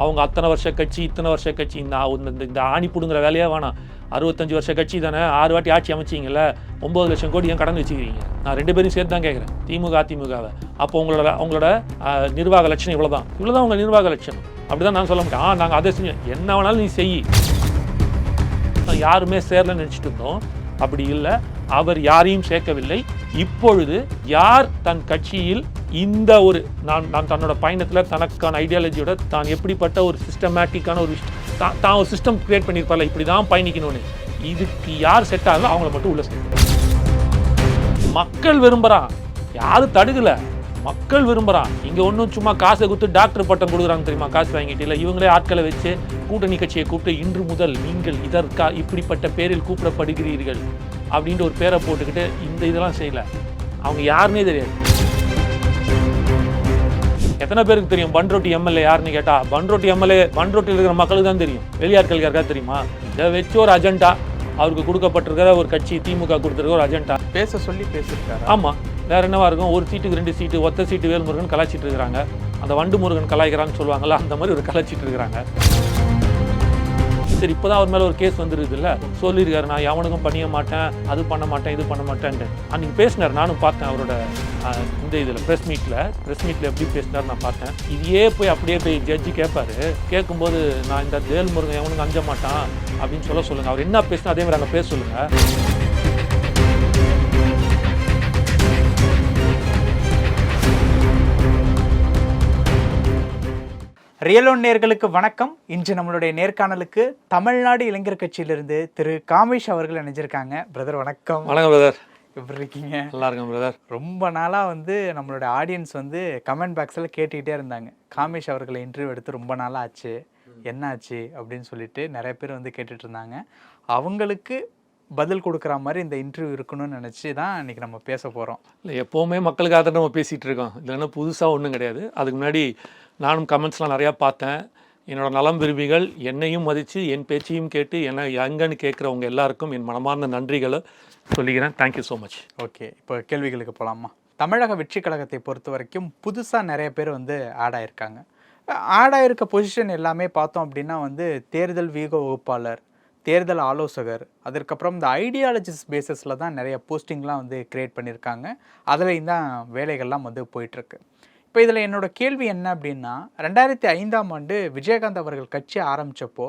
அவங்க அத்தனை வருஷ கட்சி இத்தனை வருஷ கட்சி. இந்த இந்த- இந்த ஆணி பிடுங்குற வேலையே வேணாம். அறுபத்தஞ்சு வருஷ கட்சி தானே. ஆறு வாட்டி ஆட்சி அமைச்சிங்கல்ல. ஒம்பது லட்சம் கோடி ஏன் கடன் வச்சுக்கிறீங்க? நான் ரெண்டு பேரும் சேர்த்து தான் கேட்குறேன். திமுக அதிமுகவை. அப்போ உங்களோட உங்களோட நிர்வாக லட்சணம் இவ்வளோ தான் இவ்வளோ தான் உங்கள் நிர்வாக லட்சணம். அப்படி தான் நான் சொல்ல முடியும். ஆ நாங்கள் அதை செஞ்சோம் என்ன வேணாலும் நீ செய். நான் யாருமே சேரலன்னு நினச்சிட்டு இருந்தோம். அப்படி இல்லை. அவர் யாரையும் சேர்க்கவில்லை. இப்பொழுது யார் தன் கட்சியில் இந்த ஒரு நான் நான் தன்னோட பயணத்தில் தனக்கான ஐடியாலஜியோட தான் எப்படிப்பட்ட ஒரு சிஸ்டமேட்டிக்கான ஒரு விஷயம் தான் தான் ஒரு சிஸ்டம் க்ரியேட் பண்ணியிருப்பார்ல இப்படி தான் பயணிக்கணும்னு. இதுக்கு யார் செட் ஆகல அவங்கள மட்டும் உள்ள சேர்க்கணும். மக்கள் விரும்புகிறான் யாரும் தடுக்கல. மக்கள் விரும்புகிறான் இங்கே ஒன்றும் சும்மா காசை கொடுத்து டாக்டர் பட்டம் கொடுக்குறாங்க தெரியுமா? காசு வாங்கிட்டு. இல்லை இவங்களே ஆட்களை வச்சு கூட்டணி கட்சியை கூப்பிட்டு இன்று முதல் நீங்கள் இதற்கா இப்படிப்பட்ட பேரில் கூப்பிடப்படுகிறீர்கள் அப்படின்ட்டு ஒரு பேரை போட்டுக்கிட்டு இந்த இதெல்லாம் செய்யலை. அவங்க யாருன்னே தெரியாது. எத்தனை பேருக்கு தெரியும் பன்ரோட்டி எம்எல்ஏ யாருன்னு கேட்டா பன்ரோட்டி எம்எல்ஏ பன்ரோட்டியில் இருக்கிற மக்களுக்கு தான் தெரியும். வெளியாட்களுக்கு யாருக்கா தெரியுமா? இதை வச்சு ஒரு அஜெண்டா அவருக்கு கொடுக்கப்பட்டிருக்கிற ஒரு கட்சி திமுக கொடுத்துருக்க ஒரு அஜெண்டா பேச சொல்லி பேசியிருக்காரு? ஆமாம் வேற என்னவா இருக்கும்? ஒரு சீட்டுக்கு ரெண்டு சீட்டு ஒத்த சீட்டு வேல்முருகன் கலாச்சிட்டு இருக்கிறாங்க. அந்த வண்டு முருகன் கலாய்க்கிறான்னு சொல்லுவாங்கல்ல அந்த மாதிரி ஒரு கலாச்சிட்டு இருக்கிறாங்க. சரி இப்போதான் அவர் மேலே ஒரு கேஸ் வந்துருக்குது இல்லை சொல்லியிருக்காரு நான் எவனுக்கும் பண்ணிய மாட்டேன் அது பண்ண மாட்டேன் இது பண்ண மாட்டேன்ட்டு. அன்றைக்கி பேசினார் நானும் பார்த்தேன் அவரோட இந்த இதில் ப்ரெஸ் மீட்டில் ப்ரெஸ் மீட்டில் எப்படி பேசினார் நான் பார்த்தேன். இதையே போய் அப்படியே போய் ஜட்ஜி கேட்பாரு கேட்கும்போது நான் இந்த வேல்முருகன் எவனுக்கு அஞ்ச மாட்டான் அப்படின்னு சொல்ல சொல்லுங்கள் அவர் என்ன பேசினா அதே மாதிரி அங்கே பேச சொல்லுங்கள் ரியலோன் நேர்களுக்கு வணக்கம். இன்று நம்மளுடைய நேர்காணலுக்கு தமிழ்நாடு இளைஞர் கட்சியிலிருந்து திரு காமேஷ் அவர்கள் இணைஞ்சிருக்காங்க. பிரதர் வணக்கம். வணக்கம் பிரதர் எப்படி இருக்கீங்க? நல்லா இருக்கேன் பிரதர் ரொம்ப நாளாக வந்து நம்மளோட ஆடியன்ஸ் வந்து கமெண்ட் பாக்ஸில் கேட்டுக்கிட்டே இருந்தாங்க. காமேஷ் அவர்களை இன்டர்வியூ எடுத்து ரொம்ப நாளாக ஆச்சு. என்ன ஆச்சு அப்படின்னு சொல்லிட்டு நிறைய பேர் வந்து கேட்டுட்டு இருந்தாங்க. அவங்களுக்கு பதில் கொடுக்குற மாதிரி இந்த இன்டர்வியூ இருக்கணும்னு நினச்சி தான் இன்னைக்கு நம்ம பேச போகிறோம் இல்லை எப்போவுமே மக்களுக்காக தான் நம்ம பேசிகிட்டு இருக்கோம். இல்லைன்னா புதுசாக ஒன்றும் கிடையாது. அதுக்கு முன்னாடி நானும் கமெண்ட்ஸ்லாம் நிறையா பார்த்தேன். என்னோடய நலம் விரும்பிகள் என்னையும் மதித்து என் பேச்சையும் கேட்டு என்னை எங்கன்னு கேட்குறவங்க எல்லாருக்கும் என் மனமார்ந்த நன்றிகளை சொல்லிக்கிறேன். தேங்க்யூ ஸோ மச் ஓகே இப்போ கேள்விகளுக்கு போகலாமா தமிழக வெற்றி கழகத்தை பொறுத்த வரைக்கும் புதுசாக நிறைய பேர் வந்து ஆட் ஆயிருக்காங்க. ஆட் ஆயிருக்க பொசிஷன் எல்லாமே பார்த்தோம் அப்படின்னா வந்து தேர்தல் வீக வகுப்பாளர் தேர்தல் ஆலோசகர் அதற்கப்புறம் இந்த ஐடியாலஜிஸ் பேசிஸில் தான் நிறைய போஸ்டிங்லாம் வந்து கிரியேட் பண்ணியிருக்காங்க. அதுலேயும் தான் வேலைகள்லாம் வந்து போயிட்டுருக்கு. இப்போ இதில் என்னோட கேள்வி என்ன அப்படின்னா ரெண்டாயிரத்தி ஐந்தாம் ஆண்டு விஜயகாந்த் அவர்கள் கட்சி ஆரம்பித்தப்போ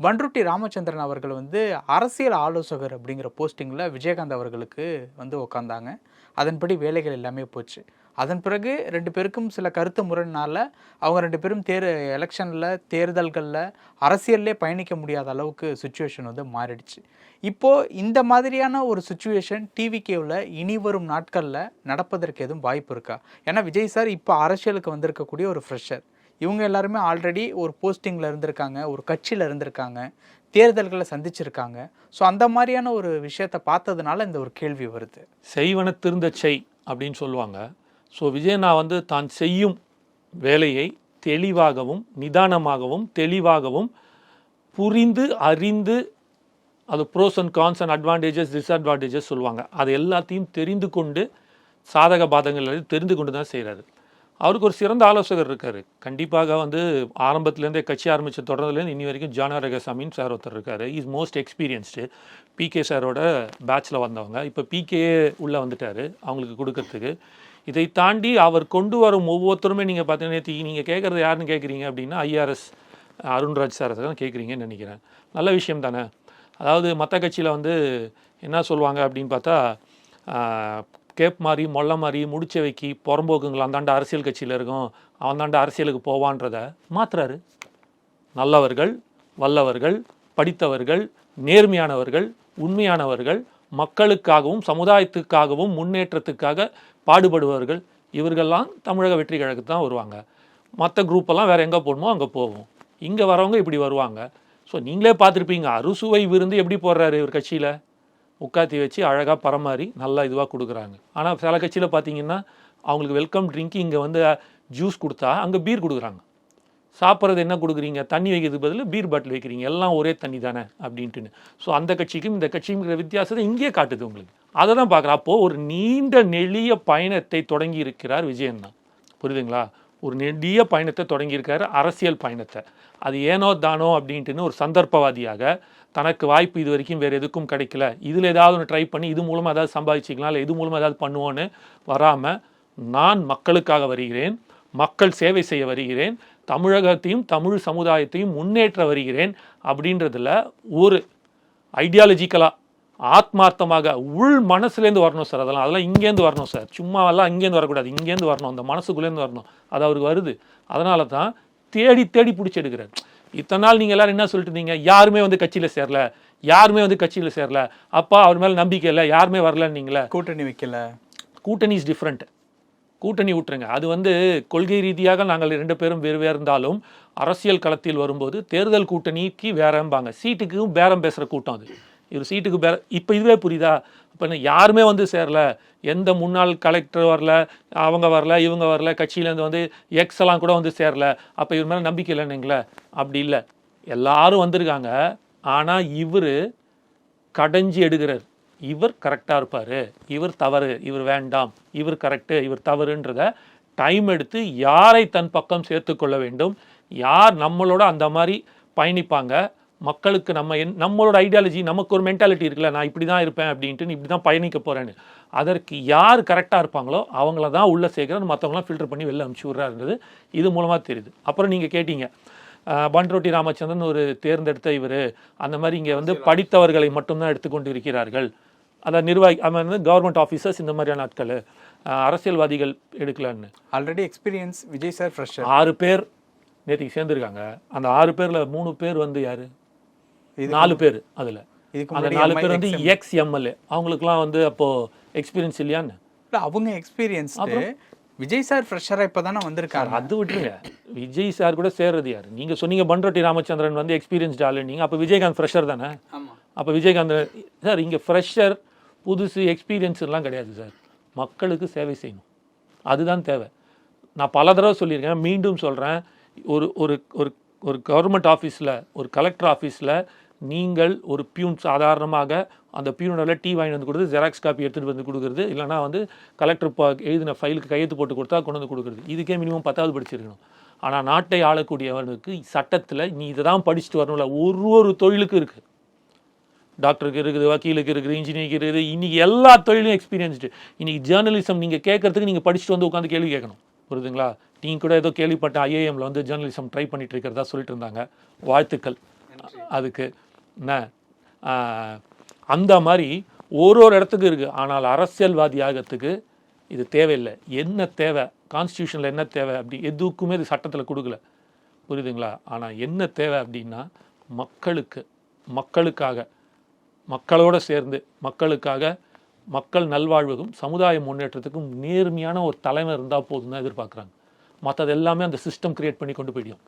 பன்ருட்டி ராமச்சந்திரன் அவர்கள் வந்து அரசியல் ஆலோசகர் அப்படிங்கிற போஸ்டிங்கில் விஜயகாந்த் அவர்களுக்கு வந்து உக்காந்தாங்க. அதன்படி வேலைகள் எல்லாமே போச்சு. அதன் பிறகு ரெண்டு பேருக்கும் சில கருத்து முரண்னால அவங்க ரெண்டு பேரும் தேர் எலெக்ஷனில் தேர்தல்களில் அரசியல்லே பயணிக்க முடியாத அளவுக்கு சுச்சுவேஷன் வந்து மாறிடுச்சு. இப்போது இந்த மாதிரியான ஒரு சுச்சுவேஷன் டிவிகேவில் இனி வரும் நாட்களில் நடப்பதற்கு எதுவும் வாய்ப்பு இருக்கா? ஏன்னா விஜய் சார் இப்போ அரசியலுக்கு வந்திருக்கக்கூடிய ஒரு ஃப்ரெஷர் இவங்க எல்லாருமே ஆல்ரெடி ஒரு போஸ்டிங்கில் இருந்திருக்காங்க ஒரு கட்சியில் இருந்திருக்காங்க தேர்தல்களை சந்திச்சிருக்காங்க. ஸோ அந்த மாதிரியான ஒரு விஷயத்தை பார்த்ததுனால இந்த ஒரு கேள்வி வருது. செய்வன திருந்த செய் அப்படின்னு சொல்லுவாங்க. ஸோ விஜயண்ணா வந்து தான் செய்யும் வேலையை தெளிவாகவும் நிதானமாகவும் தெளிவாகவும் புரிந்து அறிந்து அது pros and cons and advantages disadvantages சொல்லுவாங்க. அது எல்லாத்தையும் தெரிந்து கொண்டு சாதக பாதங்கள் தெரிந்து கொண்டு தான் செய்கிறாரு அவருக்கு ஒரு சிறந்த ஆலோசகர் இருக்கார். கண்டிப்பாக வந்து ஆரம்பத்துலேருந்தே கட்சி ஆரம்பித்த தொடர்ந்துலேருந்து இனி வரைக்கும் ஜானா ரகசாமின்னு சார் ஒருத்தர் இருக்கார். இஸ் மோஸ்ட் எக்ஸ்பீரியன்ஸ்டு பிகே சாரோட பேட்சில் வந்தவங்க. இப்போ பிகே உள்ளே வந்துட்டார். அவங்களுக்கு கொடுக்கறதுக்கு. இதை தாண்டி அவர் கொண்டு வரும் ஒவ்வொருத்தருமே நீங்கள் பார்த்தீங்கன்னா நீங்கள் கேட்குறது யாருன்னு கேட்குறீங்க அப்படின்னா ஐஆர்எஸ் அருண்ராஜ் சார் தான் கேட்குறீங்கன்னு நினைக்கிறேன். நல்ல விஷயம் தானே? அதாவது மற்ற கட்சியில் வந்து என்ன சொல்லுவாங்க அப்படின்னு பார்த்தா கேப் மாதிரி மொல்ல மாதிரி முடிச்ச வைக்கி புறம்போக்குங்களா அந்தாண்ட அரசியல் கட்சியில் இருக்கும் அவன்தாண்ட அரசியலுக்கு போவான்றத மாத்துறாரு. நல்லவர்கள் வல்லவர்கள் படித்தவர்கள் நேர்மையானவர்கள் உண்மையானவர்கள் மக்களுக்காகவும் சமுதாயத்துக்காகவும் முன்னேற்றத்துக்காக பாடுபடுபவர்கள் இவர்கள்லாம் தமிழக வெற்றி கழகத்து தான் வருவாங்க. மற்ற குரூப்பெல்லாம் வேறு எங்கே போகணுமோ அங்கே போவோம். இங்கே வரவங்க இப்படி வருவாங்க. ஸோ நீங்களே பார்த்துருப்பீங்க அறுசுவை விருந்து எப்படி போடுறாரு இவர் கட்சியில்? உட்காத்தி வச்சு அழகாக பரமாறி நல்லா இதுவாக கொடுக்குறாங்க. ஆனால் சில கட்சியில் பார்த்தீங்கன்னா அவங்களுக்கு வெல்கம் ட்ரிங்க் இங்கே வந்து ஜூஸ் கொடுத்தா அங்கே பீர் கொடுக்குறாங்க. சாப்பிட்றது என்ன கொடுக்குறீங்க? தண்ணி வைக்கிறதுக்கு பதில் பீர் பாட்டில் வைக்கிறீங்க. எல்லாம் ஒரே தண்ணி தானே அப்படின்ட்டுன்னு. ஸோ அந்த கட்சிக்கும் இந்த கட்சிக்கும் வித்தியாசத்தை இங்கேயே காட்டுது உங்களுக்கு. அதை தான் பார்க்குறேன். அப்போது ஒரு நீண்ட நெளிய பயணத்தை தொடங்கி இருக்கிறார் விஜயன் தான் புரியுதுங்களா? ஒரு நெடிய பயணத்தை தொடங்கியிருக்காரு அரசியல் பயணத்தை. அது ஏனோ தானோ அப்படின்ட்டுன்னு ஒரு சந்தர்ப்பவாதியாக தனக்கு வாய்ப்பு இது வரைக்கும் வேறு எதுக்கும் கிடைக்கல. இதில் ஏதாவது ஒன்று ட்ரை பண்ணி இது மூலமாக ஏதாவது சம்பாதிச்சிக்கலாம் இல்லை இது மூலமாக ஏதாவது பண்ணுவோன்னு வராமல் நான் மக்களுக்காக வருகிறேன் மக்கள் சேவை செய்ய வருகிறேன் தமிழகத்தையும் தமிழ் சமுதாயத்தையும் முன்னேற்ற வருகிறேன் அப்படின்றதுல ஒரு ஐடியாலஜிக்கலாக ஆத்மார்த்தமாக உள் மனசுலேருந்து வரணும் சார். அதெல்லாம் அதெல்லாம் இங்கேருந்து வரணும் சார். சும்மாவெல்லாம் இங்கேருந்து வரக்கூடாது. இங்கேருந்து வரணும். அந்த மனசுக்குள்ளேருந்து வரணும். அது அவருக்கு வருது. அதனால தான் தேடி தேடி பிடிச்சி எடுக்கிறார் இத்தனை நாள் நீங்கள் எல்லாரும் என்ன சொல்லிட்டு இருந்தீங்க? யாருமே வந்து கட்சியில் சேரல. யாருமே வந்து கட்சியில் சேரல. அப்பா அவர் மேலே நம்பிக்கை இல்லை. யாருமே வரலன்னீங்களே. கூட்டணி வைக்கல. கூட்டணி இஸ் டிஃப்ரெண்ட் கூட்டணி விட்டுருங்க அது வந்து கொள்கை ரீதியாக நாங்கள் ரெண்டு பேரும் வேறு வேறு இருந்தாலும் அரசியல் களத்தில் வரும்போது தேர்தல் கூட்டணிக்கு வேறம்பாங்க. சீட்டுக்கும் பேரம் பேசுகிற கூட்டம் அது. இவர் சீட்டுக்கு பேர இப்போ இதுவே புரியுதா? இப்போ யாருமே வந்து சேரல. எந்த முன்னாள் கலெக்டர் வரல அவங்க வரல இவங்க வரல கட்சியிலேருந்து வந்து எக்ஸ் எல்லாம் கூட வந்து சேரல. அப்போ இவர் மேலே நம்பிக்கை இல்லைன்னுங்களே அப்படி இல்லை. எல்லாரும் வந்திருக்காங்க. ஆனால் இவர் கடைஞ்சி எடுக்கிறார். இவர் கரெக்டாக இருப்பார். இவர் தவறு இவர் வேண்டாம் இவர் கரெக்டு இவர் தவறுன்றத டைம் எடுத்து யாரை தன் பக்கம் சேர்த்துக்கொள்ள வேண்டும்? யார் நம்மளோட அந்த மாதிரி பயணிப்பாங்க? மக்களுக்கு நம்ம என் நம்மளோட ஐடியாலஜி நமக்கு ஒரு மென்டாலிட்டி இருக்குல்ல நான் இப்படி தான் இருப்பேன் அப்படின்ட்டு இப்படி தான் பயணிக்க போகிறேன்னு அதற்கு யார் கரெக்டாக இருப்பாங்களோ அவங்கள தான் உள்ளே சேர்க்குறது மற்றவங்களாம் ஃபில்டர் பண்ணி வெளில அனுப்பிச்சி விட்றாருன்றது இது மூலமாக தெரியுது. அப்புறம் நீங்கள் கேட்டீங்க பன்ரோட்டி ராமச்சந்திரன் ஒரு தேர்ந்தெடுத்த இவர். அந்த மாதிரி இங்கே வந்து படித்தவர்களை மட்டும்தான் எடுத்துக்கொண்டு இருக்கிறார்கள் அதான் நிர்வாகி அவன் வந்து கவர்மெண்ட் ஆஃபீஸர்ஸ் இந்த மாதிரியான ஆட்கள் அரசியல்வாதிகள் எடுக்கலன்னு. Already experience Vijay sir fresher ஆறு பேர் நேற்றுக்கு சேர்ந்துருக்காங்க. அந்த ஆறு பேர்ல மூணு பேர் வந்து யாரு? இது நாலு பேர் அதுல. அந்த நாலு பேர் வந்து எக்ஸ் எம்எல்ஏ அவங்களுக்குலாம் வந்து அப்போ எக்ஸ்பீரியன்ஸ் இல்லையான்னு. இல்ல, அவங்க எக்ஸ்பீரியன்ஸ்டு விஜய் சார் ஃப்ரெஷரா இப்பதானே வந்திருக்காங்க. அது விட்டுருங்க. விஜய் சார் கூட சேர்றது யாரு? நீங்க சொன்னீங்க பன்ரோட்டி ராமச்சந்திரன் வந்து எக்ஸ்பீரியன்ஸ்ட் ஆளு. நீங்க அப்ப விஜயகாந்த் ஃப்ரெஷர் தானே? அப்போ விஜயகாந்த் சார் இங்கே ஃப்ரெஷர் புதுசு எக்ஸ்பீரியன்ஸ் எல்லாம் கிடையாது சார் மக்களுக்கு சேவை செய்யணும். அதுதான் தேவை. நான் பல தடவை சொல்லியிருக்கேன் மீண்டும் சொல்கிறேன் ஒரு ஒரு ஒரு ஒரு கவர்மெண்ட் ஆஃபீஸில் ஒரு கலெக்டர் ஆஃபீஸில் நீங்கள் ஒரு பியூன் சாதாரணமாக அந்த பியூனோட டீ வாங்கி வந்து கொடுத்து ஜெராக்ஸ் காப்பி எடுத்துகிட்டு வந்து கொடுக்குறது. இல்லைனா வந்து கலெக்டர் பா எழுதின ஃபைலுக்கு கையெழுத்து போட்டு கொடுத்தா கொண்டு வந்து கொடுக்குறது. இதுக்கே மினிமம் பத்தாவது படிச்சிருக்கணும். ஆனால் நாட்டை ஆளக்கூடியவனுக்கு சட்டத்தில் நீ இதை தான் படிச்சுட்டு வரணும்ல. ஒரு ஒரு தொழிலுக்கு இருக்குது டாக்டருக்கு இருக்குது வக்கீலுக்கு இருக்குது இன்ஜினியருக்கு இருக்குது இன்னைக்கு எல்லா தொழிலும் எக்ஸ்பீரியன்ஸ்டு இன்னைக்கு ஜேர்னலிசம் நீங்கள் கேட்கறதுக்கு நீங்கள் படிச்சுட்டு வந்து உட்காந்து கேள்வி கேட்கணும். புரியுதுங்களா? நீங்கள் கூட ஏதோ கேள்விப்பட்ட ஐஏஎம்ல வந்து ஜேர்னலிசம் ட்ரை பண்ணிட்டு இருக்கிறதா சொல்லிட்டு இருந்தாங்க. வாழ்த்துக்கள். அதுக்கு என்ன? அந்த மாதிரி ஒரு ஒரு இடத்துக்கு இருக்குது ஆனால் அரசியல்வாதி ஆகிறதுக்கு இது தேவையில்லை. என்ன தேவை? கான்ஸ்டியூஷனில் என்ன தேவை? அப்படி எதுக்குமே இது சட்டத்தில் கொடுக்கல. புரியுதுங்களா? ஆனால் என்ன தேவை அப்படின்னா மக்களுக்கு மக்களுக்காக மக்களோட சேர்ந்து மக்களுக்காக மக்கள் நல்வாழ்வுக்கும் சமுதாய முன்னேற்றத்துக்கும் நேர்மையான ஒரு தலைமை இருந்தால் போதும் தான் எதிர்பார்க்குறாங்க. மற்றது எல்லாமே அந்த சிஸ்டம் க்ரியேட் பண்ணி கொண்டு போயிடும்.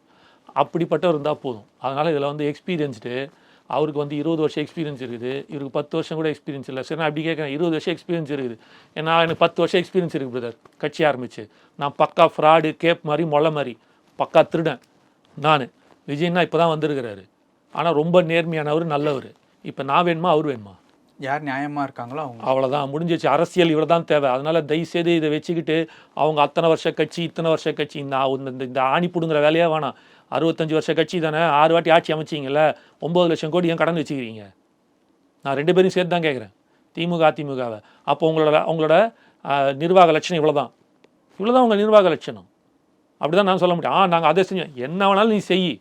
அப்படிப்பட்டவர் இருந்தால் போதும். அதனால் இதில் வந்து எக்ஸ்பீரியன்ஸ்டு அவருக்கு வந்து இருபது வருஷம் எக்ஸ்பீரியன்ஸ் இருக்குது. இவருக்கு பத்து வருஷம் கூட எக்ஸ்பீரியன்ஸ் இல்லை. சரி நான் அப்படி கேட்குறேன் இருபது வருஷம் எக்ஸ்பீரியன்ஸ் இருக்குது. ஏன்னா எனக்கு பத்து வருஷம் எக்ஸ்பீரியன்ஸ் இருக்குது பிரதர் கட்சி ஆரம்பிச்சு. நான் பக்கா ஃப்ராடு கேப் மாதிரி மொளை மாதிரி பக்கா திருடன் நான். விஜய்னா இப்போ தான் வந்திருக்கிறாரு. ஆனால் ரொம்ப நேர்மையானவர் நல்லவர். இப்போ நான் வேணுமா அவர் வேணுமா? யார் நியாயமா இருக்காங்களோ அவங்க. அவ்வளோதான் முடிஞ்சிச்சு. அரசியல் இவ்வளோ தான் தேவை. அதனால தயவுசெய்து இதை வச்சுக்கிட்டு அவங்க அத்தனை வருஷ கட்சி இத்தனை வருஷ கட்சி இந்த இந்த இந்த ஆணி பிடுங்குற வேலையே வேணாம். அறுபத்தஞ்சு வருஷ கட்சி தானே. ஆறு வாட்டி ஆட்சி அமைச்சிங்கல்ல. ஒம்பது லட்சம் கோடி ஏன் கடன் வச்சுக்கிறீங்க? நான் ரெண்டு பேரும் சேர்த்து தான் கேட்குறேன் திமுக அதிமுகவை. அப்போ உங்களோட உங்களோட நிர்வாக லட்சணம் இவ்வளோ தான் இவ்வளோ தான் உங்கள் நிர்வாக லட்சணம். அப்படி தான் நான் சொல்ல முடியும். ஆ நாங்கள் அதை செஞ்சோம். என்ன வேணாலும் நீ செய்.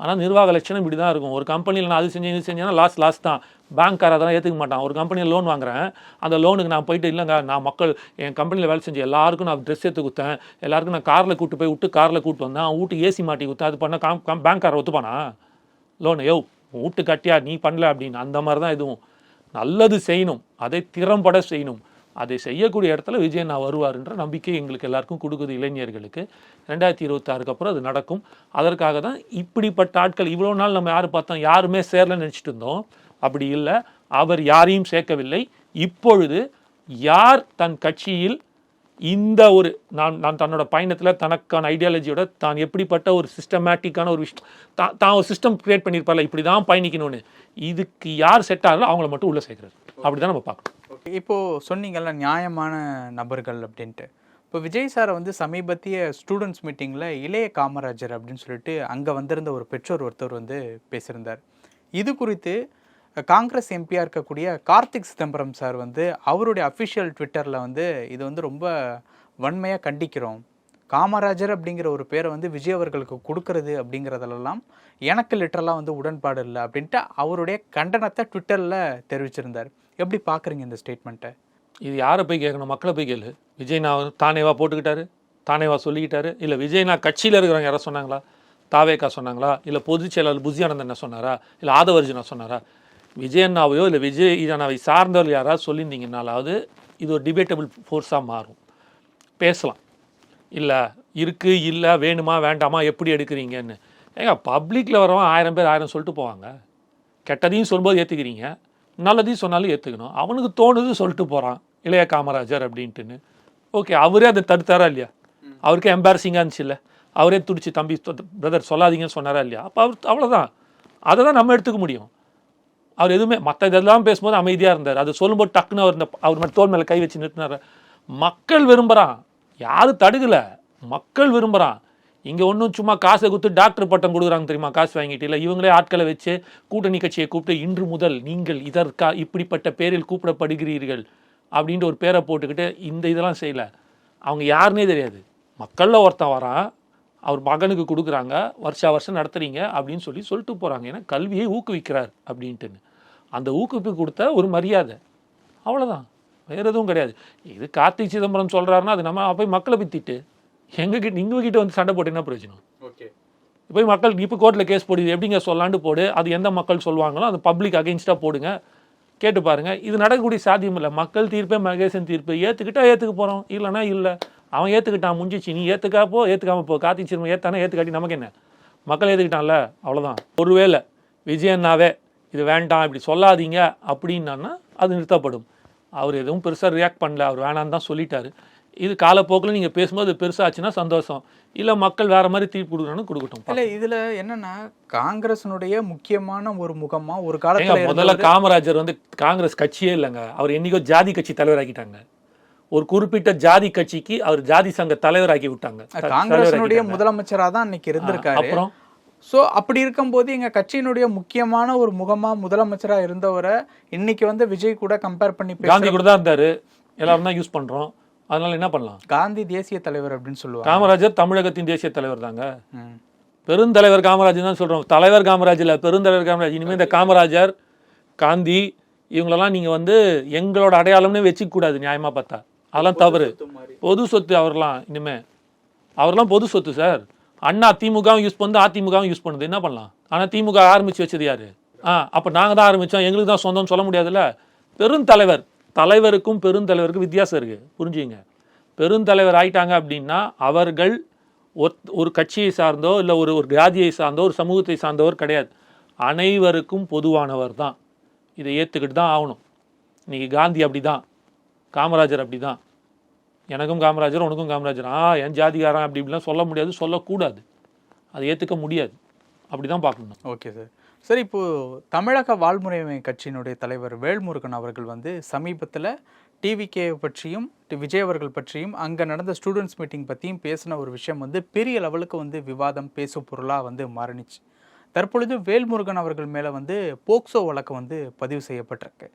ஆனால் நிர்வாக லட்சணம் இப்படி தான் இருக்கும். ஒரு கம்பெனியில் நான் அது செஞ்சேன் இது செஞ்சேன்னா லாஸ் லாஸ் தான். பேங்க்கார் அதெல்லாம் ஏற்றுக்க மாட்டான். ஒரு கம்பெனியில் லோன் வாங்குறேன். அந்த லோனுக்கு நான் போயிட்டு இல்லைங்க நான் மக்கள் என் கம்பெனியில் வேலை செஞ்ச எல்லாருக்கும் நான் ட்ரெஸ் எடுத்து கொடுத்தேன் எல்லாருக்கும் நான் காரில் கூப்பிட்டு போய் விட்டு காரில் கூப்பிட்டு வந்தேன். அவன் வீட்டு ஏசி மாட்டி கொடுத்தேன் அது பண்ண காம் காம் பேங்க்காரர் ஒத்துப்பானா? லோன் யோ வீட்டு கட்டியா? நீ பண்ணல அப்படின்னு. அந்த மாதிரி தான் இதுவும். நல்லது செய்யணும். அதை திறம்பட செய்யணும். அதை செய்யக்கூடிய இடத்துல விஜய் நான் வருவாருன்ற நம்பிக்கை எங்களுக்கு எல்லாருக்கும் கொடுக்குது இளைஞர்களுக்கு. ரெண்டாயிரத்தி இருபத்தாறுக்கு அப்புறம் அது நடக்கும். அதற்காக தான் இப்படிப்பட்ட ஆட்கள் இவ்வளோ நாள் நம்ம யார் பார்த்தோம் யாருமே சேரலன்னு நினச்சிட்டு இருந்தோம். அப்படி இல்லை. அவர் யாரையும் சேர்க்கவில்லை. இப்பொழுது யார் தன் கட்சியில் இந்த ஒரு நான் நான் தன்னோட பயணத்தில் தனக்கான ஐடியாலஜியோட தான் எப்படிப்பட்ட ஒரு சிஸ்டமேட்டிக்கான ஒரு விஷயம் தான் தான் ஒரு சிஸ்டம் கிரியேட் பண்ணியிருப்பார்ல இப்படி தான் பயணிக்கணும்னு. இதுக்கு யார் செட் ஆகல அவங்கள மட்டும் உள்ளே சேர்க்குறாரு. அப்படி தான் நம்ம பார்க்கணும். இப்போது சொன்னீங்கல்ல நியாயமான நபர்கள் அப்படின்ட்டு. இப்போ விஜய் சாரை வந்து சமீபத்திய ஸ்டூடெண்ட்ஸ் மீட்டிங்கில் இளைய காமராஜர் அப்படின்னு சொல்லிட்டு அங்கே வந்திருந்த ஒரு பெற்றோர் ஒருத்தர் வந்து பேசியிருந்தார். இது குறித்து காங்கிரஸ் எம்பியாக இருக்கக்கூடிய கார்த்திக் சிதம்பரம் சார் வந்து அவருடைய அஃபிஷியல் ட்விட்டரில் வந்து இது வந்து ரொம்ப வன்மையாக கண்டிக்கிறோம். காமராஜர் அப்படிங்கிற ஒரு பேரை வந்து விஜய் அவர்களுக்கு கொடுக்கறது அப்படிங்கிறதெல்லாம் எனக்கு லிட்டரலாக வந்து உடன்பாடு இல்லை அப்படின்ட்டு அவருடைய கண்டனத்தை ட்விட்டரில் தெரிவிச்சிருந்தார். எப்படி பார்க்குறீங்க இந்த ஸ்டேட்மெண்ட்டை இது யாரை போய் கேட்கணும்? மக்களை போய் கேளு. விஜய் நான் தானேவா போட்டுக்கிட்டாரு? தானேவா சொல்லிக்கிட்டாரு? இல்லை விஜய் நான் கட்சியில் இருக்கிறவங்க யாராவது சொன்னாங்களா? தாவேக்கா சொன்னாங்களா? இல்லை பொதுச் செயலாளர் புஜியானந்தன் என்ன சொன்னாரா? இல்லை ஆதவர்ஜுனா சொன்னாரா? விஜயண்ணாவையோ இல்லை விஜய் அண்ணாவை சார்ந்தவர்கள் யாராவது சொல்லியிருந்தீங்கன்னாலாவது இது ஒரு டிபேட்டபிள் ஃபோர்ஸாக மாறும். பேசலாம். இல்லை இருக்குது இல்லை வேணுமா வேண்டாமா எப்படி எடுக்கிறீங்கன்னு. ஏங்க பப்ளிக்கில் வரவன் ஆயிரம் பேர் ஆயிரம் சொல்லிட்டு போவாங்க. கெட்டதையும் சொல்லும்போது ஏற்றுக்கிறீங்க நல்லதையும் சொன்னாலும் ஏற்றுக்கணும் அவனுக்கு தோணுது சொல்லிட்டு போகிறான் இளைய காமராஜர் அப்படின்ட்டுன்னு. ஓகே அவரே அதை தடுத்தாரா இல்லையா? அவருக்கே எம்பாரசிங்காக இருந்துச்சு இல்லை அவரே துடிச்சு தம்பி பிரதர் சொல்லாதீங்கன்னு சொன்னாரா இல்லையா? அப்போ அவர் அவ்வளோதான் அதை தான் நம்ம எடுத்துக்க முடியும். அவர் எதுவுமே மற்ற இதெல்லாம் பேசும்போது அமைதியாக இருந்தார். அது சொல்லும்போது டக்குன்னு அவர் இந்த அவர் மட்டும் தோல் மேலே கை வச்சு நிறுத்தினார். மக்கள் விரும்புகிறான் யாரும் தடுக்கலை. மக்கள் விரும்புகிறான் இங்கே ஒன்றும் சும்மா காசை கொடுத்து டாக்டர் பட்டம் கொடுக்குறாங்க தெரியுமா? காசு வாங்கிட்டு. இல்லை இவங்களே ஆட்களை வச்சு கூட்டணி கட்சியை கூப்பிட்டு இன்று முதல் நீங்கள் இதற்கா இப்படிப்பட்ட பேரில் கூப்பிடப்படுகிறீர்கள் அப்படின்ட்டு ஒரு பேரை போட்டுக்கிட்டு இந்த இதெல்லாம் செய்யலை. அவங்க யாருன்னே தெரியாது. மக்களில் ஒருத்தன் வரான் அவர் மகனுக்கு கொடுக்குறாங்க வருஷா வருஷம் நடத்துறீங்க அப்படின்னு சொல்லி சொல்லிட்டு போகிறாங்க ஏன்னா கல்வியை ஊக்குவிக்கிறார் அப்படின்ட்டுன்னு. அந்த ஊக்குவிப்பு கொடுத்த ஒரு மரியாதை. அவ்வளோதான் வேறு எதுவும் கிடையாது. இது கார்த்திக் சிதம்பரம் சொல்கிறாருன்னா அது நம்ம போய் மக்களை பற்றிட்டு எங்ககிட்ட கிட்ட வந்து சண்டை போட்டு என்ன பிரயோஜனம் ஓகே. போய் மக்கள் இப்போ கோர்ட்டில் கேஸ் போடுது எப்படிங்க சொல்லலான்னு போடு அது எந்த மக்கள் சொல்லுவாங்களோ அது பப்ளிக் அகெயின்ஸ்டாக போடுங்க. கேட்டு பாருங்க. இது நடக்கக்கூடிய சாத்தியம் இல்லை. மக்கள் தீர்ப்பே மகேசன் தீர்ப்பு. ஏற்றுக்கிட்டா ஏற்றுக்க போகிறோம் இல்லைன்னா இல்லை. அவன் ஏற்றுக்கிட்டான் முடிஞ்சிச்சு. நீ ஏற்றுக்கா போ ஏற்றுக்காம போ. கார்த்திக் சிதம்பரம் ஏற்றானே ஏற்றுக்காட்டி நமக்கு என்ன? மக்கள் ஏற்றுக்கிட்டான்ல அவ்வளோதான் ஒருவேளை விஜயண்ணாவே இது வேண்டாம் இப்படி சொல்லாதீங்க அப்படின்னா அது நிறுத்தப்படும். அவர் எதுவும் பெருசாக ரியாக்ட் பண்ணல. அவர் வேணான்னு தான் சொல்லிட்டாரு. இது காலப்போக்கில் நீங்கள் பேசும்போது பெருசாச்சுன்னா சந்தோஷம். இல்லை மக்கள் வேற மாதிரி தீர்ப்பு கொடுக்கணும்னு கொடுக்கட்டும். இல்ல இதுல என்னன்னா காங்கிரஸினுடைய முக்கியமான ஒரு முகமா ஒரு காலத்துல முதல்ல காமராஜர் வந்து காங்கிரஸ் கட்சியே இல்லைங்க. அவர் என்னைக்கோ ஜாதி கட்சி தலைவராக்கிட்டாங்க. ஒரு குறிப்பிட்ட ஜாதி கட்சிக்கு அவர் ஜாதி சங்க தலைவராக்கி விட்டாங்க. காங்கிரஸினுடைய தலைவராக்கிட்டாங்க. முதலமைச்சரா தான் அன்னைக்கு இருந்திருக்காரு. அப்புறம்? சோ அப்படி இருக்கும்போது எங்க கட்சியினுடைய முக்கியமான ஒரு முகமா முதலமைச்சரா இருந்தவரை இன்னைக்கு வந்து விஜய் கூட கம்பேர் பண்ணி காந்தி கூட தான் இருந்தாரு. எல்லாரும் தான் யூஸ் பண்றோம். அதனால என்ன பண்ணலாம்? காந்தி தேசிய தலைவர் அப்படின்னு சொல்லுவாங்க. காமராஜர் தமிழகத்தின் தேசிய தலைவர் தாங்க. பெருந்தலைவர் காமராஜர் தான் சொல்றோம். தலைவர் காமராஜ் இல்ல பெருந்தலைவர் காமராஜ். இனிமேல் இந்த காமராஜர் காந்தி இவங்களெல்லாம் நீங்க வந்து எங்களோட அடையாளம்னு வச்சுக்க கூடாது நியாயமா பார்த்தா. அதெல்லாம் தவறு. பொது சொத்து அவர்லாம் இனிமே. அவர்லாம் பொது சொத்து சார். அண்ணா திமுகவும் யூஸ் பண்ணுது அதிமுகவும் யூஸ் பண்ணுது. என்ன பண்ணலாம்? ஆனா திமுக ஆரம்பிச்சு வச்சது யாரு? ஆ அப்ப நாங்க தான் ஆரம்பிச்சோம். எங்களுக்கு தான் சொந்தம்னு சொல்ல முடியாதுல்ல. பெருந்தலைவர். தலைவருக்கும் பெருந்தலைவருக்கும் வித்தியாசம் இருக்குது புரிஞ்சுங்க பெருந்தலைவர் ஆயிட்டாங்க அப்படின்னா அவர்கள் ஒத்- ஒரு கட்சியை சார்ந்தோ இல்லை ஒரு ஒரு ஜாதியை சார்ந்தோ ஒரு சமூகத்தை சார்ந்தவர் கிடையாது. அனைவருக்கும் பொதுவானவர் தான். இதை ஏற்றுக்கிட்டு தான் ஆகணும். இன்றைக்கி காந்தி அப்படி தான் காமராஜர் அப்படி தான் எனக்கும் காமராஜர் உனக்கும் காமராஜர். ஆ என் ஜாதிகாரன் அப்படி இப்படிலாம் சொல்ல முடியாது சொல்லக்கூடாது. அதை ஏற்றுக்க முடியாது. அப்படி தான் பார்க்கணும். Okay sir. சரி இப்போது தமிழக வாழ்முறைமை கட்சியினுடைய தலைவர் வேல்முருகன் அவர்கள் வந்து சமீபத்தில் டிவிகே பற்றியும் டி- விஜய் அவர்கள் பற்றியும் அங்கே நடந்த ஸ்டூடெண்ட்ஸ் மீட்டிங் பற்றியும் பேசின ஒரு விஷயம் வந்து பெரிய லெவலுக்கு வந்து விவாதம் பேசும் பொருளாக வந்து மாறினுச்சு. தற்பொழுது வேல்முருகன் அவர்கள் மேலே வந்து போக்சோ வழக்கு வந்து பதிவு செய்யப்பட்டிருக்கு.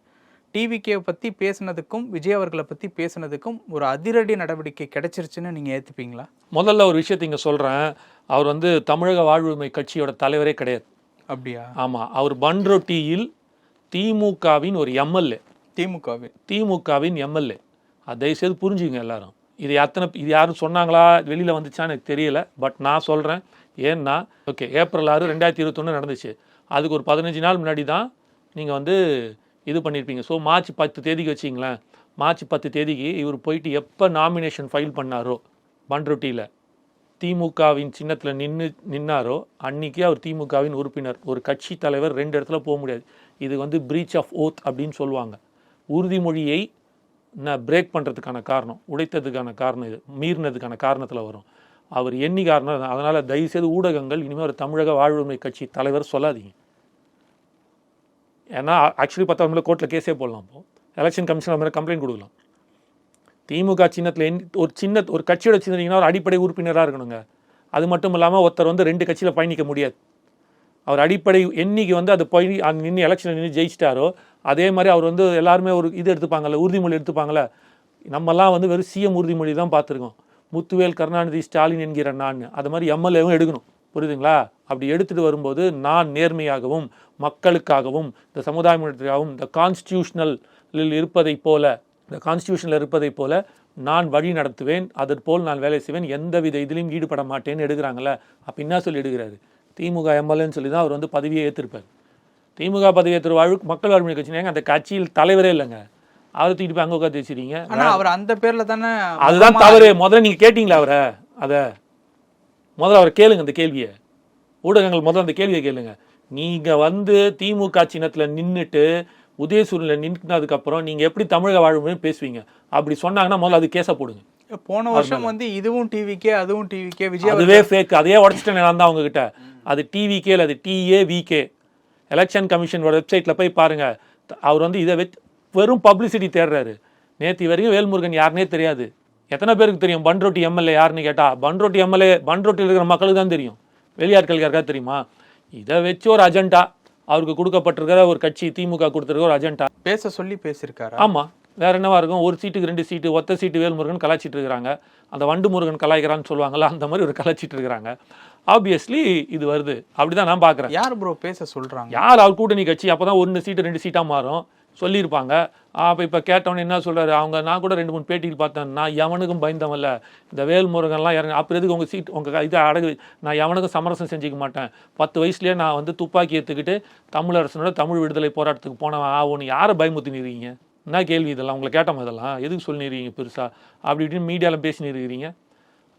டிவிகே பற்றி பேசினதுக்கும் விஜய் அவர்களை பற்றி பேசினதுக்கும் ஒரு அதிரடி நடவடிக்கை கிடைச்சிருச்சுன்னு நீங்கள் ஏற்றுப்பீங்களா முதல்ல ஒரு விஷயத்தை இங்கே சொல்கிறேன் அவர் வந்து தமிழக வாழ்வுரிமை கட்சியோட தலைவரே கிடையாது. அப்படியா? ஆமாம் அவர் பன்ரொட்டியில் திமுகவின் ஒரு எம்எல்ஏ. திமுகவின். திமுகவின் எம்எல்ஏ. அதை தயவுசெய்து புரிஞ்சுங்க எல்லாரும். இது எத்தனை இது யாரும் சொன்னாங்களா வெளியில் வந்துச்சான்னு எனக்கு தெரியல பட் நான் சொல்கிறேன் ஏன்னா ஓகே ஏப்ரல் ஆறு ரெண்டாயிரத்தி இருபத்தொன்று நடந்துச்சு. அதுக்கு ஒரு பதினஞ்சு நாள் முன்னாடி தான் நீங்கள் வந்து இது பண்ணியிருப்பீங்க ஸோ மார்ச் பத்து தேதிக்கு வச்சிங்களேன். மார்ச் பத்து தேதிக்கு இவர் போயிட்டு எப்போ நாமினேஷன் ஃபைல் பண்ணாரோ பன்ருட்டியில் திமுகவின் சின்னத்தில் நின்று நின்னாரோ அன்னைக்கு அவர் திமுகவின் உறுப்பினர். ஒரு கட்சி தலைவர் ரெண்டு இடத்துல போக முடியாது. இது வந்து பிரீச் ஆஃப் ஓத் அப்படின்னு சொல்லுவாங்க. உறுதிமொழியை நான் பிரேக் பண்ணுறதுக்கான காரணம் உடைத்ததுக்கான காரணம் இது மீறினதுக்கான காரணத்தில் வரும். அவர் எண்ணி காரணம் அதனால் தயவுசெய்து ஊடகங்கள் இனிமேல் ஒரு தமிழக வாழ்வுரிமை கட்சி தலைவர் சொல்லாதீங்க. ஏன்னா ஆக்சுவலி பார்த்தா அவங்கள கோர்ட்டில் கேஸே போடலாம் இப்போது எலெக்ஷன் கமிஷன் மேலே கம்ப்ளைண்ட் கொடுக்கலாம். திமுக சின்னத்தில் என் ஒரு சின்ன ஒரு கட்சியோட சின்னீங்கன்னா ஒரு அடிப்படை உறுப்பினராக இருக்கணுங்க. அது மட்டும் இல்லாமல் ஒருத்தர் வந்து ரெண்டு கட்சியில் பயணிக்க முடியாது. அவர் அடிப்படை என்னைக்கு வந்து அது போய் நின்று எலெக்ஷனில் நின்று ஜெயிச்சிட்டாரோ அதே மாதிரி அவர் வந்து எல்லாருமே ஒரு இது எடுத்துப்பாங்கல்ல உறுதிமொழி எடுத்துப்பாங்கல்ல. நம்மலாம் வந்து வெறும் சிஎம் உறுதிமொழி தான் பார்த்துருக்கோம். முத்துவேல் கருணாநிதி ஸ்டாலின் என்கிற நான் அது மாதிரி எம்எல்ஏவும் எடுக்கணும். புரியுதுங்களா? அப்படி எடுத்துகிட்டு வரும்போது நான் நேர்மையாகவும் மக்களுக்காகவும் இந்த சமுதாய முன்னேற்றத்திற்காகவும் இந்த கான்ஸ்டியூஷனலில் இருப்பதைப் போல இந்த கான்ஸ்டியூஷனில் இருப்பதைப் போல நான் வழி நடத்துவேன் அதற்போல் நான் வேலை செய்வேன் எந்தவித இதிலையும் ஈடுபட மாட்டேன்னு எடுக்கிறாங்கல்ல. அப்போ என்ன சொல்லி எடுக்கிறாரு? திமுக எம்எல்ஏன்னு சொல்லி தான் அவர் வந்து பதவியை ஏற்றிருப்பார் திமுக பதவி ஏற்றுற வாழ் மக்கள் வாழ்முறை கட்சி அந்த கட்சியில் தலைவரே இல்லைங்க. அவரை தூக்கிட்டு போய் அங்கே உட்காந்து வச்சிருக்கீங்க ஆனா அவர் அந்த பேர்ல தானே அதுதான் தவறு. முதல்ல நீங்க கேட்டீங்களா அவரை? அத. முதல்ல அவரை கேளுங்க அந்த கேள்வியை. ஊடகங்கள் முதல்ல அந்த கேள்வியை கேளுங்க. நீங்க வந்து திமுக சின்னத்துல நின்னுட்டு உதயசூரில் நின்றுனதுக்கு அப்புறம் நீங்க எப்படி தமிழக வாழ்வுன்னு பேசுவீங்க? அப்படி சொன்னாங்கன்னா முதல்ல அது கேஸை போடுங்க. போன வருஷம் வந்து இதுவும் டிவிக்கே அதுவும் டிவிக்கே விஜய் அதுவே ஃபேக் அதையே உடச்சிட்டேன் நான் தான் அவங்க கிட்ட அது டிவிகே இல்லை அது டிஏ விகே எலெக்ஷன் கமிஷன் வெப்சைட்டில் போய் பாருங்க. த- அவர் வந்து இதை வச்சு வெறும் பப்ளிசிட்டி தேடுறாரு. நேற்று வரைக்கும் வேல்முருகன் யாருனே தெரியாது. எத்தனை பேருக்கு தெரியும்? பன்ரோட்டி எம்எல்ஏ யாருன்னு கேட்டா பன்ரோட்டி எம்எல்ஏ பன்ரோட்டியில் இருக்கிற மக்களுக்கு தான் தெரியும். வெளியாட்கள் யாருக்கா தெரியுமா? இதை வச்சு ஒரு அஜெண்டா அவருக்கு கொடுக்கப்பட்டிருக்கிற ஒரு கட்சி திமுக கொடுத்துருக்க ஒரு அஜெண்டா பேச சொல்லி பேசியிருக்காரு? ஆமா. வேற என்னவா இருக்கும்? ஒரு சீட்டுக்கு ரெண்டு சீட்டு ஒத்த சீட்டு வேல்முருகன் கலாச்சிட்டு இருக்கிறாங்க. அந்த வண்டு முருகன் கலாய்க்கிறான்னு சொல்லுவாங்கல்ல அந்த மாதிரி ஒரு கலாச்சிட்டு இருக்கிறாங்க. ஆப்வியஸ்லி இது வருது. அப்படிதான் நான் பார்க்குறேன் யார் ப்ரோ பேச சொல்றாங்க? யார்? அவர் கூட்டணி கட்சி. அப்பதான் ஒன்று சீட்டு ரெண்டு சீட்டா மாறும். சொல்லியிருப்பாங்க. அப்போ இப்போ கேட்டவொன்னே என்ன சொல்கிறாரு அவங்க நான் கூட ரெண்டு மூணு பேட்டியில் பார்த்தேன். நான் எவனுக்கும் பயந்தவன்ல இந்த வேல்முருகன்லாம் இறங்க அப்புறம் எதுக்கு உங்கள் சீட் உங்கள் இதை அடகு நான் எவனுக்கும் சமரசம் செஞ்சுக்க மாட்டேன். பத்து வயசுலேயே நான் வந்து துப்பாக்கி எடுத்துக்கிட்டு தமிழரசனோட தமிழ் விடுதலை போராட்டத்துக்கு போனவன். ஆகும்னு யாரை பயமுத்தினிருக்கீங்க என்ன கேள்வி இதெல்லாம்? உங்களை கேட்டோம் இதெல்லாம்? எதுக்கு சொல்லிடுறீங்க பெருசாக அப்படி இப்படின்னு மீடியாவில் பேசினிருக்கிறீங்க.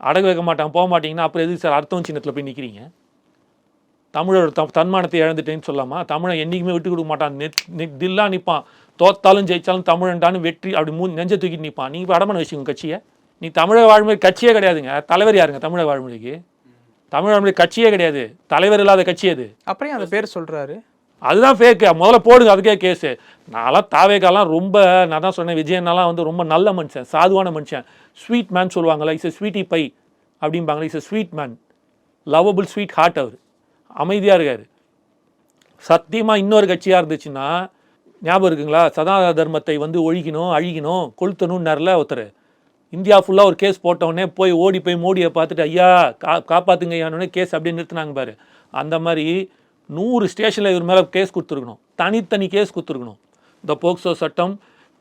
அடகு வைக்க மாட்டான் போக மாட்டீங்கன்னா அப்புறம் எதுக்கு சார் அர்த்தம் சின்னத்தில் போய் நிற்கிறீங்க தமிழோட த தன்மானத்தை இழந்துட்டேன்னு சொல்லாமா? தமிழன் என்றைக்குமே விட்டு கொடுக்க மாட்டான். நெக் தில்லா நிற்பான் தோத்தாலும் ஜெயிச்சாலும் தமிழன்டான்னு வெற்றி அப்படி மூ நெஞ்ச தூக்கிட்டு நிற்பான் நீங்கள் அடமான வச்சுக்கோங்க கட்சியை. நீ தமிழக வாழ்மொழி கட்சியே கிடையாதுங்க. தலைவர் யாருங்க தமிழக வாழ்மொழிக்கு தமிழ் வாழ்மொழி கட்சியே கிடையாது. தலைவர் இல்லாத கட்சி அது. அப்புறம் அந்த பேர் சொல்றாரு. அதுதான் ஃபேக்கு முதல்ல போடுங்க அதுக்கே கேஸு நான்லாம் தாவேக்காலாம் ரொம்ப நான் தான் சொன்னேன் விஜயனாலாம் வந்து ரொம்ப நல்ல மனுஷன் சாதுவான மனுஷன். ஸ்வீட் மேன் சொல்லுவாங்கல்ல is a sweetie pie அப்படிம்பாங்களே is a sweet man lovable sweet heart அவர். அமைதியாக இருக்கார். சத்தியமாக இன்னொரு கட்சியாக இருந்துச்சுன்னா ஞாபகம் இருக்குங்களா? சனாதன தர்மத்தை வந்து ஒழிக்கணும் அழிக்கணும் கொளுத்தணும்னார்ல ஒருத்தர். இந்தியா ஃபுல்லாக ஒரு கேஸ் போட்டவுடனே போய் ஓடி போய் மோடியை பார்த்துட்டு ஐயா கா காப்பாற்றுங்க ஐயானோடனே கேஸ் அப்படியே நிறுத்துனாங்க பாரு. அந்த மாதிரி நூறு ஸ்டேஷனில் இவர் மேலே கேஸ் கொடுத்துருக்கணும். தனித்தனி கேஸ் கொடுத்துருக்கணும். இந்த போக்சோ சட்டம்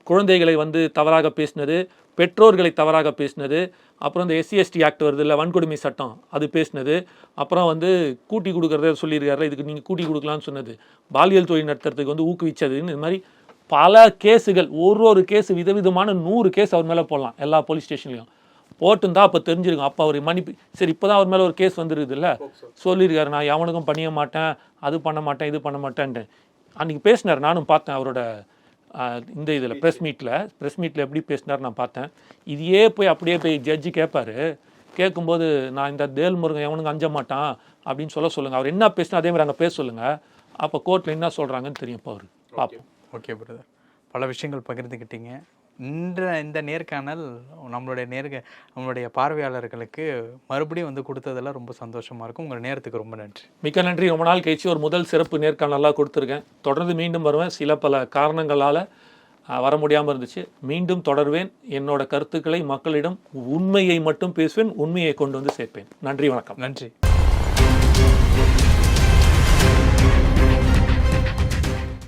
குழந்தைகளை வந்து தவறாக பேசினது பெற்றோர்களை தவறாக பேசினது அப்புறம் இந்த எஸ்சி எஸ்டி ஆக்ட் வருது இல்லை வன்கொடுமை சட்டம் அது பேசினது அப்புறம் வந்து கூட்டி கொடுக்குறத சொல்லியிருக்காரு இதுக்கு நீங்கள் கூட்டி கொடுக்கலான்னு சொன்னது. பாலியல் தொழில் நடத்துறதுக்கு வந்து ஊக்குவிச்சதுன்னு இது மாதிரி பல கேஸுகள் ஒரு ஒரு கேஸ் விதவிதமான நூறு கேஸ் அவர் மேலே போடலாம் எல்லா போலீஸ் ஸ்டேஷன்லையும். போட்டுருந்தா அப்போ தெரிஞ்சிருக்கும் அப்போ அவர் மன்னிப்பு சரி இப்போ தான் அவர் மேலே ஒரு கேஸ் வந்துருக்குதுல்ல சொல்லியிருக்காரு நான் எவனுக்கும் பண்ணிய மாட்டேன் அது பண்ண மாட்டேன் இது பண்ண மாட்டேன்ட்டு. அன்றைக்கி பேசினார் நானும் பார்த்தேன் அவரோட இந்த இதில் ப்ரெஸ் மீட்டில் ப்ரெஸ் மீட்டில் எப்படி பேசினார் நான் பார்த்தேன். இதையே போய் அப்படியே போய் ஜட்ஜி கேட்பாரு கேட்கும்போது நான் இந்த தேல் முருகன் எவனுக்கு அஞ்ச மாட்டான் அப்படின்னு சொல்ல சொல்லுங்கள் அவர் என்ன பேசினா அதே மாதிரி அங்கே பேச சொல்லுங்கள் அப்போ கோர்ட்டில் என்ன சொல்கிறாங்கன்னு தெரியும் இப்போ அவர். பார்ப்போம் ஓகே பிரதர் பல விஷயங்கள் பகிர்ந்துக்கிட்டீங்க இந்த இந்த நேர்காணல் நம்மளுடைய நேர்க நம்மளுடைய பார்வையாளர்களுக்கு மறுபடியும் வந்து கொடுத்ததெல்லாம் ரொம்ப சந்தோஷமா இருக்கும். உங்கள் நேரத்துக்கு ரொம்ப நன்றி. மிக்க நன்றி. ரொம்ப நாள் கழிச்சு ஒரு முதல் சிறப்பு நேர்காணலாக கொடுத்துருக்கேன். தொடர்ந்து மீண்டும் வருவேன். சில பல காரணங்களால் வர முடியாமல் இருந்துச்சு. மீண்டும் தொடர்வேன். என்னோட கருத்துக்களை மக்களிடம் உண்மையை மட்டும் பேசுவேன். உண்மையை கொண்டு வந்து சேர்ப்பேன். நன்றி வணக்கம். நன்றி.